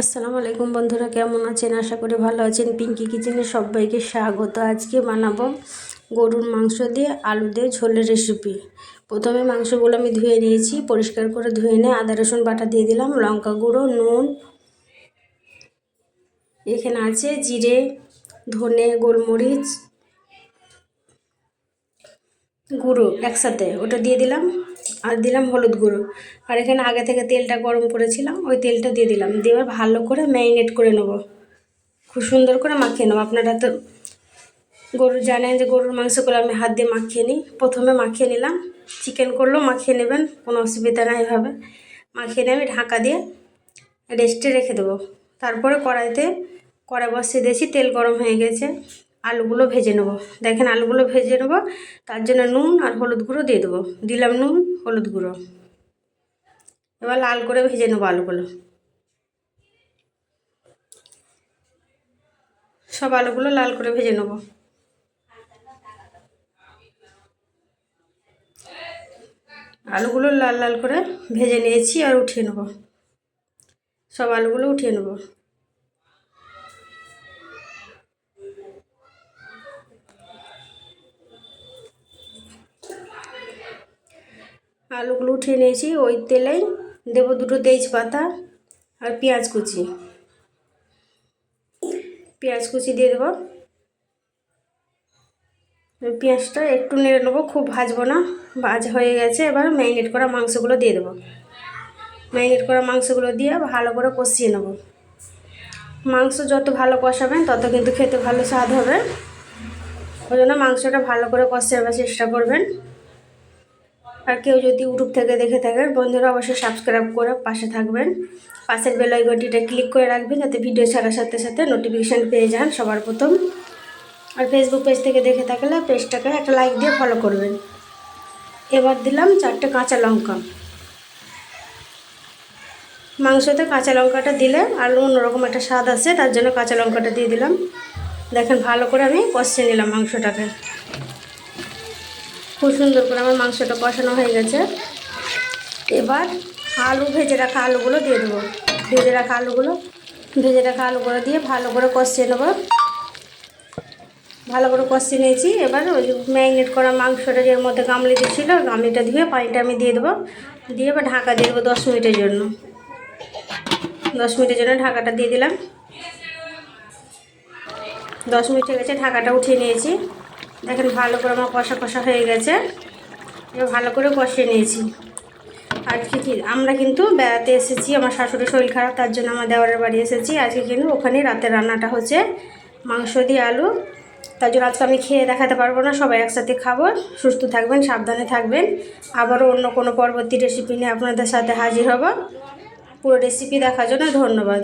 আসসালামু আলাইকুম বন্ধুরা, কেমন আছেন? আশা করি ভালো আছেন। পিঙ্কি কিচেনে সবাইকে স্বাগত। আজকে বানাবো গরুর মাংস দিয়ে আলু দিয়ে ঝোলের রেসিপি প্রথমে মাংসগুলো আমি ধুয়ে নিয়েছি, পরিষ্কার করে ধুয়ে নিয়ে আদা, রসুন বাটা দিয়ে দিলাম, লঙ্কা গুঁড়ো, নুন। এখানে আছে জিরে, ধনে, গোলমরিচ গুঁড়ো একসাথে, ওটা দিয়ে দিলাম। আর দিলাম হলুদ গুঁড়ো। আর এখানে আগে থেকে তেলটা গরম করেছিলাম, ওই তেলটা দিয়ে দিলাম। দিয়ে এবার ভালো করে ম্যারিনেট করে নেব। খুব সুন্দর করে মাখিয়ে নেব। আপনারা তো গরু জানেন যে গরুর মাংসগুলো আমি হাত দিয়ে মাখিয়ে নিই। প্রথমে মাখিয়ে নিলাম। চিকেন করলেও মাখিয়ে নেবেন, কোনো অসুবিধা নাই এভাবে। মাখিয়ে নিয়ে আমি ঢাকা দিয়ে রেস্টে রেখে দেবো। তারপরে কড়াইতে কড়াই বসিয়ে দিয়েছি, তেল গরম হয়ে গেছে। আলুগুলো ভেজে নেব। দেখেন আলুগুলো ভেজে নেব, তার জন্য নুন আর হলুদ গুঁড়ো দিয়ে দেবো। দিলাম নুন, হলুদ গুঁড়ো। এবার লাল করে ভেজে নেব আলুগুলো। সব আলুগুলো লাল করে ভেজে নেব। আলুগুলো লাল লাল করে ভেজে নিয়েছি আর উঠিয়ে নেব। সব আলুগুলো উঠিয়ে নেব। আলুগুলো উঠিয়ে নিয়েছি, ওই তেলেই দেবো দুটো তেজপাতা আর পেঁয়াজ কুচি। পেঁয়াজ কুচি দিয়ে দেবো। পেঁয়াজটা একটু নেড়ে নেব, খুব ভাজবো না। ভাজ হয়ে গেছে, এবার ম্যারিনেট করা মাংসগুলো দিয়ে দেবো। ম্যারিনেট করা মাংসগুলো দিয়ে ভালো করে কষিয়ে নেব। মাংস যত ভালো কষাবেন, তত কিন্তু খেতে ভালো স্বাদ হবে। ওই জন্য মাংসটা ভালো করে কষাবার চেষ্টা করবেন। আর কেউ যদি ইউটিউব থেকে দেখে থাকেন, বন্ধুরা অবশ্যই সাবস্ক্রাইব করে পাশে থাকবেন। পাশের বেল আইকনটিটা ক্লিক করে রাখবেন, যাতে ভিডিও ছাড়ার সাথে সাথে নোটিফিকেশান পেয়ে যান সবার প্রথম। আর ফেসবুক পেজ থেকে দেখে থাকলে পেজটাকে একটা লাইক দিয়ে ফলো করবেন। এবার দিলাম চারটে কাঁচা লঙ্কা। মাংসতে কাঁচা লঙ্কাটা দিলে আর অন্যরকম একটা স্বাদ আসে তার জন্য কাঁচা লঙ্কাটা দিয়ে দিলাম। দেখেন ভালো করে আমি কষিয়ে নিলাম মাংসটাকে। খুব সুন্দর করে আমার মাংসটা কষানো হয়ে গেছে। এবার আলু ভেজে রাখা আলুগুলো দিয়ে দেবো। ভেজে রাখা আলুগুলো, ভেজে রাখা আলুগুলো দিয়ে ভালো করে কষিয়ে নেব। ভালো করে কষিয়ে নিয়েছি। এবার ওই ম্যারিনেট করা মাংসটা যে মধ্যে গামলি দিয়েছিল, গামলিটা ধুয়ে পানিটা আমি দিয়ে দেবো। দিয়ে এবার ঢাকা দিয়ে দেবো দশ মিনিটের জন্য। দশ মিনিটের জন্য ঢাকাটা দিয়ে দিলাম। দশ মিনিট হয়ে গেছে, ঢাকাটা উঠিয়ে নিয়েছি। দেখেন ভালো করে আমার কষা কষা হয়ে গেছে। এবার ভালো করে কষিয়ে নিয়েছি। আজকে কি আমরা কিন্তু বেড়াতে এসেছি, আমার শাশুড়ির শরীর খারাপ, তার জন্য আমার দেওয়ারের বাড়ি এসেছি। আজকে কিন্তু ওখানে রাতের রান্নাটা হচ্ছে মাংস দিয়ে আলু। তার জন্য আজকে আমি খেয়ে দেখাতে পারব না, সবাই একসাথে খাব। সুস্থ থাকবেন, সাবধানে থাকবেন। আবারও অন্য কোনো পরবর্তী রেসিপি নিয়ে আপনাদের সাথে হাজির হব। পুরো রেসিপি দেখার জন্য ধন্যবাদ।